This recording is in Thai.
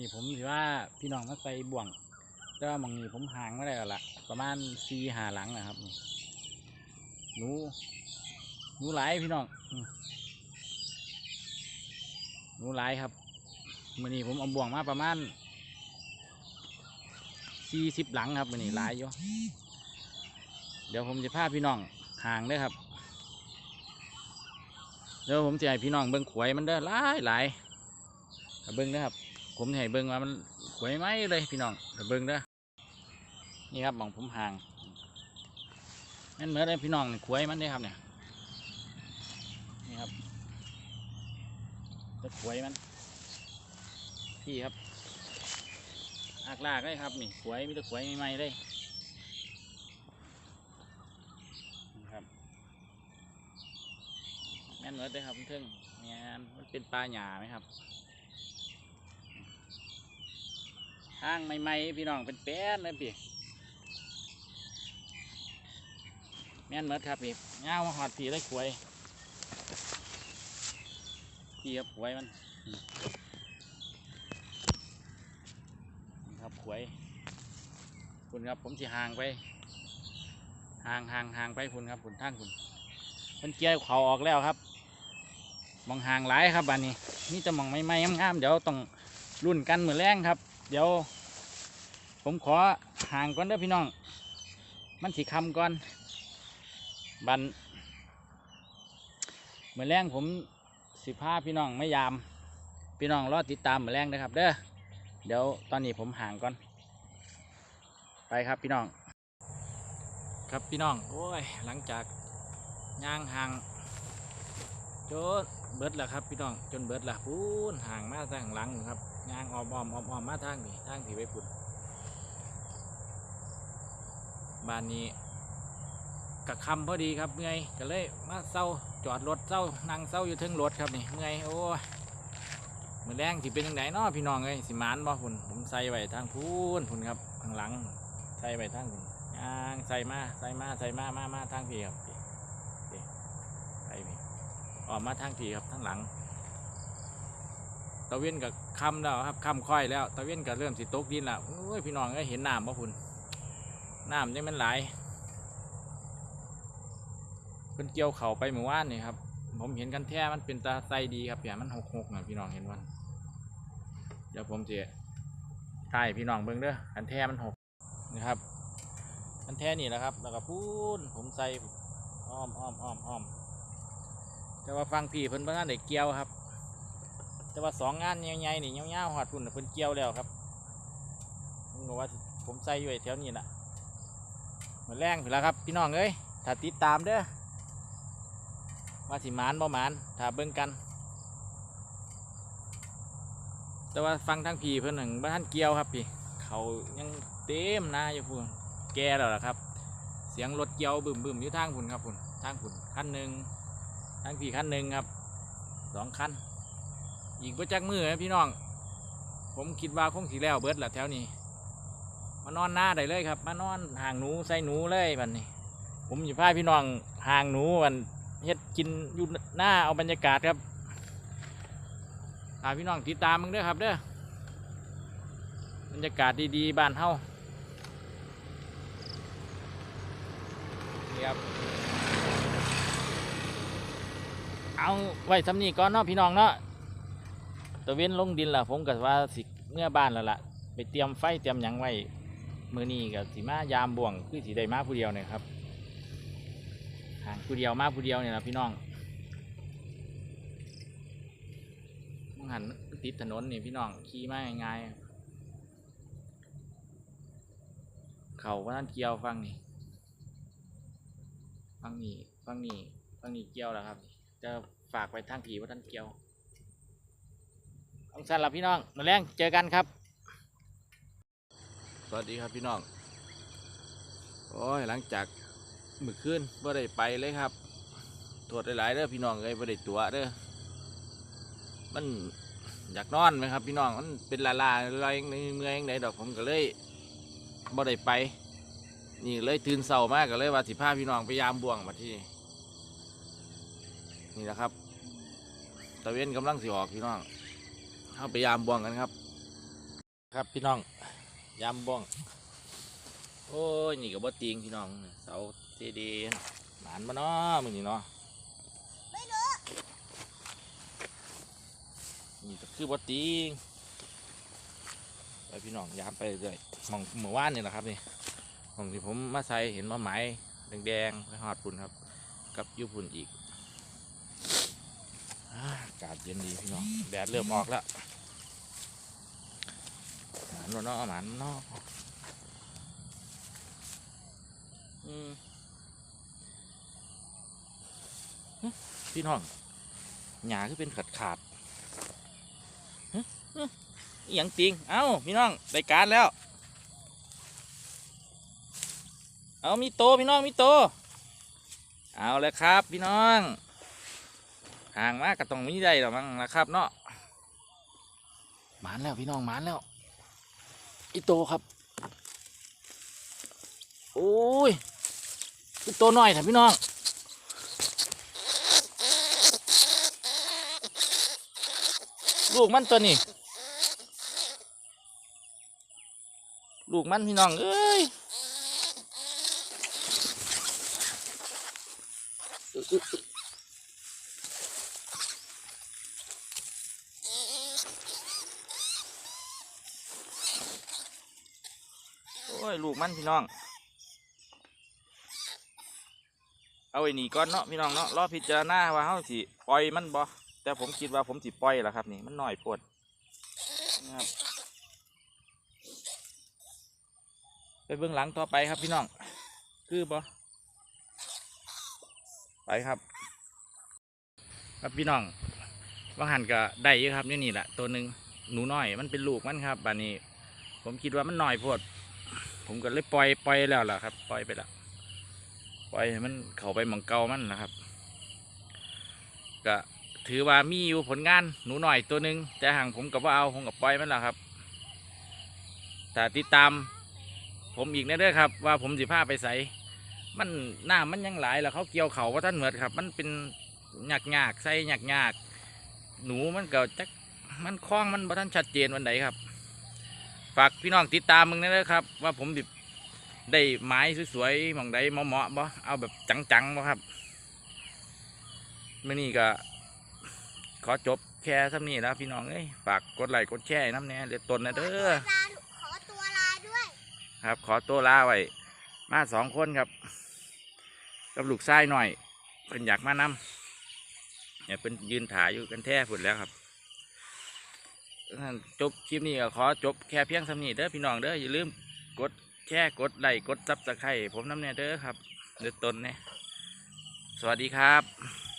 นี้ผมถือว่าพี่น้องมาใส่บ่วง แต่ว่ามองนี้ผมห่างไม่ได้แล้วละประมาณสี่หาหลังนะครับหนูหนูหลายพี่น้องหนูหลายครับมื่อนี้ผมเอาบ่วงมาประมาณสี่สิบหลังครับมื่อนี้หลายอยู่เดี๋ยวผมจะพาพี่น้องห่างเด้ครับเดี๋ยวผมจะให้พี่น้องเบิ้งขวยมันเด้อหลายหลายเบิ้งเด้อครับ ผมให้เบิ้งว่ามันขวยไหมเลยพี่น้องเอาเบิ้งเด้อนี่ครับมองผมห่างนั่นเหมือนเลยพี่น้องนี่ขวยมันเด้ครับเนี่ยนี่ครับจะขวยมัน พี่ครับอากลากเลยครับนี่ขวยมีแต่ขวยใหม่ๆเลยนะครับแม่นเหมือนเลยครับเพิ่งแม่นมันเป็นปลาหยาไหมครับ ห้างใหม่ๆพี่น้องเป็นแป้นเลยพี่แม่นเมือนครับพี่เงาหอดพี่เลยขวยพี่ครับขวยมันครับขวยคุณครับผมจะห่างไปห่างห่างห่างไปคุณครับคุณทางคุณมันเกี่ยวเขาออกแล้วครับมองห่างหลายครับบันนี้นี่จะมองไม่ไม่งามๆเดี๋ยวต้องรุ่นกันเหมือนแรงครับ เดี๋ยว ผมขอห่างก่อนเด้อพี่น้อง มันสีคำก่อน บันเหมือนแรงผมสิพาพี่น้องไม่ยาม พี่น้องรอติดตามเหมือนแรงนะครับ เด้อเดี๋ยวตอนนี้ผมห่างก่อน ไปครับพี่น้อง ครับพี่น้อง โอ้ย หลังจากย่างห่างจนเบิดแล้วครับพี่น้องจนเบิดละพูนห่างมาทางหลังครับ ย่างอ้อมอ้อมอ้อมอ้อมมาทางนี่ทางที่ไปปุ่นบ้านนี้กะคำพอดีครับเมื่อยก็เลยมาเศร้าจอดรถเศร้านั่งเศร้าอยู่เทึงรถครับนี่เมื่อยโอ้ยมือแรงสิเป็นยังไงเนาะพี่น้องเอ้ยสิมานบ่พุ่นผมใส่ไว้ทางพูนพุ่นครับข้างหลังใส่ไว้ทางพุ่นย่างใส่มาใส่มาใส่มามามาทางพี่ครับพี่พี่ใส่พี่ออกมาทางพี่ครับทางหลัง ตะเวียนกับคำแล้วครับคำค่อยแล้ว ตะเวียนกับเริ่มสิตกดินแล้วโอ้ยพี่น้องเอ้ยเห็นน้ำบ่พุ่นน้ำยังมันไหลเพิ่นเกี่ยวเข่าไปเมื่อวานนี่ครับ ผมเห็นกันแท้มันเป็นตาไซดีครับอย่ามันหกหกนะพี่น้องเห็นวันเดี๋ยวผมจะถ่ายพี่น้องเบิ่งเด้อกันแท้มันหกนะครับกันแท้นี่แหละครับ แล้วก็พูนผมใส่อ้อมอ้อมอ้อมอ้อมแต่ว่าฟังพี่เพิ่นเพิ่งงานได้เกี่ยวครับ ว่าสองงานใหญ่ๆนี่ยาวๆหอดพุ่นเพิ่นเกี่ยวแล้วครับผมก็ว่าผมใส่อยู่แถวนี้น่ะเหมือนแรงไปแล้วครับ พี่น้องเอ้ยถ้าติดตามเด้อว่าสิมานบ่มานถ้าเบิ่งกัน แต่ว่าฟังทางพี่เพิ่อนหนึ่งบ้านเกี่ยวครับพี่ เขายังเต็มหนาอยู่พุ่นแกแล้วล่ะครับ เสียงรถเกี่ยวบึมบึมๆอยู่ทางพุ่นครับพุ่นทางพุ่นคันหนึ่งทางพี่คันหนึ่งครับสองคัน อีกประจักมือนะพี่น้อง ผมคิดว่าคงสีแล้วเบิดแหละแถวนี้ มานอนหน้าได้เลยครับ มานอนห่างหนูใส่หนูเลยบันนี้ ผมอยู่พาพี่น้องห่างหนูวันเฮ็ดกินอยู่หน้าเอาบรรยากาศครับพาพี่น้องติดตามมึงด้อครับเด้อบรรยากาศดีๆบ้านเฮานี่ครับเอาไว้สำนีก่อนเนาะพี่น้องเนาะ ตะเว้นลงดินล่ะผมก็ว่าสิเมื่อบ้านแล้วล่ะไปเตรียมไฟเตรียมหยังไว้มือนี้ก็สิมายามบ่วงคือสิได้มาผู้เดียวเนี่ยครับหางผู้เดียวมาผู้เดียวเนี่ยนะพี่น้องมองหันติดถนนนี่พี่น้องขี่มาง่ายๆเขาว่าท่านเกี่ยวฟังนี่ฟังนี่ฟังนี่ฟังนี่เกี่ยวแล้วครับ จะฝากไปทางผีว่าท่านเกี่ยว องสันหลับพี่น้องมาแรงเจอกันครับ สวัสดีครับพี่น้อง โอ้ยหลังจากมื่อคืนบ่ได้ไปเลยครับตรวจหลายๆเด้อพี่น้องเอ้ยบ่ได้ตัวเด้อมันอยากนอนไหมครับพี่น้องมันเป็นลาลาลอยเมื่อยยังไงดอกผมก็เลยบ่ได้ไปนี่เลยตื่นเช้ามากก็เลยว่าสิพาพี่น้องไปยามบ่วงมาที่ นี่แหละครับตะเวนกำลังสิออกพี่น้อง เข้าไปยามบ่วงกันครับ ครับพี่น้องยำบ้องโอ้ย นี่กับบ่ติงพี่น้องเสาเจดีหมานมาเนาะมึงนี่เนาะไม่รู้นี่ก็คือบ่ติงไปพี่น้องยามไปเรื่อยหมองเมื่อวานนี่แหละครับนี่หมองที่ผมมาใส่เห็นว่าไหมแดงๆไปหอดปุ่นครับ กับยูปุ่นอีกอากาศเย็นดีพี่น้อง แดดเริ่มออกแล้ว นบ่เนาะหมานเนาะอืมหึพี่น้องหยาคือเป็นขาดขาดๆหึหึอหยังจริง เอ้า พี่น้องได้การแล้ว เอามีโต พี่น้อง มีโต เอาเลยครับ พี่น้อง ห่างมากก็ต้องมีได้หรอมั้งนะครับเนาะหมานแล้วพี่น้องหมานแล้ว อีโตครับ โอ้ยคือตัวน้อยนะพี่น้องลูกมันตัวนี้ ลูกมันพี่น้อง เอ้ยอึ๊ะอึ๊ะอึ๊ะโอ้ ยลูกมันพี่น้อง เอาไอ้นี่ก่อนเนาะพี่น้องเนาะรอพิจารณาว่าเขาสิปล่อยมันบ่แต่ผมคิดว่าผมสิปล่อยและครับ นี่มันหน่อยปวดนะครับไปเบื้องหลังต่อไปครับพี่น้อง คือบ่ไปครับ ครับพี่น้องว่าหันก็ได้เยอะครับนี่นี่แหละตัวหนึ่งหนูน้อยมันเป็นลูกมันครับบานนี้ ผมคิดว่ามันหน่อยปวด ผมก็เลยปล่อยปล่อยแล้วล่ะครับ ปล่อยไปล้วปล่อยมันเข้าไปหมองเกามันนะครับก็ถือว่ามีอยู่ผลงานหนูหน่อยตัวหนึ่งแต่ห่างผมกับว่าเอาผมกับปล่อยมันล้วครับแต่ติดตาม ผมอีกนะเด้อครับ ว่าผมสิพาไปใส่มันหน้ามันยังหลายแล้วเขาเกี่ยวเขาว่าท่านเหมือดครับ มันเป็นหยากหยากๆใส่หยากหยากๆหนูมันเก่าจักมันคล้องมันบ่ท่านชัดเจนวันไหนครับ ฝากพี่น้องติดตามมึงนะเด้อครับ ว่าผมดิได้ไม้สวยๆหมองใดเหมาะๆบ่เอาแบบจังๆบ่ครับมื่อนี้ก็ ขอจบแค่เท่านี้แล้วพี่น้องเอ้ยฝากกดไลค์กดแชร์ให้น้ำแน่เดือดตนนะเด้อขอตัวลาด้วย ครับ ขอตัวลาไว้มาสองคนครับกับลูกชายหน่อยเป็นอยากมานำเนี่ยเป็นยืนถ่ายอยู่กันแท้ผุดแล้วครับ งั้นจบคลิปนี้ก็ขอจบแค่เพียงสำนีเด้อพี่น้องเด้ออย่าลืมกดแชร์กดไลค์กดซับสไครต์ผมน้ำแน่เด้อครับเดือดตนเนี่ยสวัสดีครับ